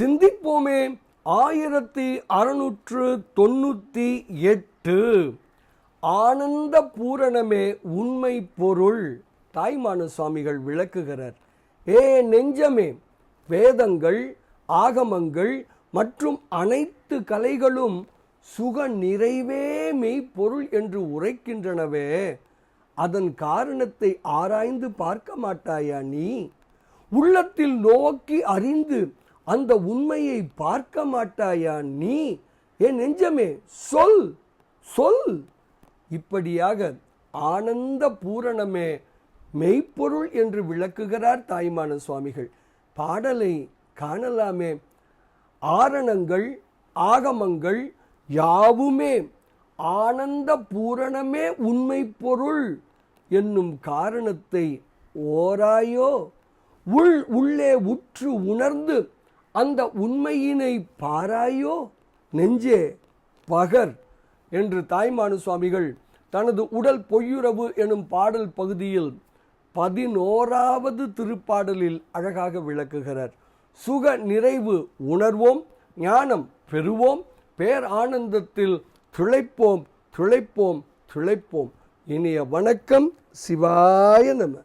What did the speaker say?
சிந்திப்போமே. ஆயிரத்தி அறுநூற்று தொண்ணூற்றி எட்டு. ஆனந்த பூரணமே உண்மை பொருள் தாய்மான சுவாமிகள் விளக்குகிறார். ஏ நெஞ்சமே வேதங்கள் ஆகமங்கள் மற்றும் அனைத்து கலைகளும் சுக நிறைவே மெய்ப்பொருள் என்று உரைக்கின்றனவே. அதன் காரணத்தை ஆராய்ந்து பார்க்க மாட்டாயா நீ? உள்ளத்தில் நோக்கி அறிந்து அந்த உண்மையை பார்க்க மாட்டாயா நீ? என் நெஞ்சமே சொல் சொல். இப்படியாக ஆனந்த பூரணமே மெய்ப்பொருள் என்று விளக்குகிறார் தாய்மான சுவாமிகள். பாடலை காணலாமே. ஆரணங்கள் ஆகமங்கள் யாவுமே ஆனந்த பூரணமே உண்மை பொருள் என்னும் காரணத்தை ஓராயோ. உள் உள்ளே உற்று உணர்ந்து அந்த உண்மையினை பாராயோ? நெஞ்சே பகர் என்று தாய்மானு சுவாமிகள் தனது உடல் பொய்யுறவு எனும் பாடல் பகுதியில் பதினோராவது திருப்பாடலில் அழகாக விளக்குகிறார். சுக நிறைவு உணர்வோம் ஞானம் பெறுவோம் பேர் ஆனந்தத்தில் திளைப்போம் திளைப்போம் திளைப்போம். இனிய வணக்கம் சிவாய நம.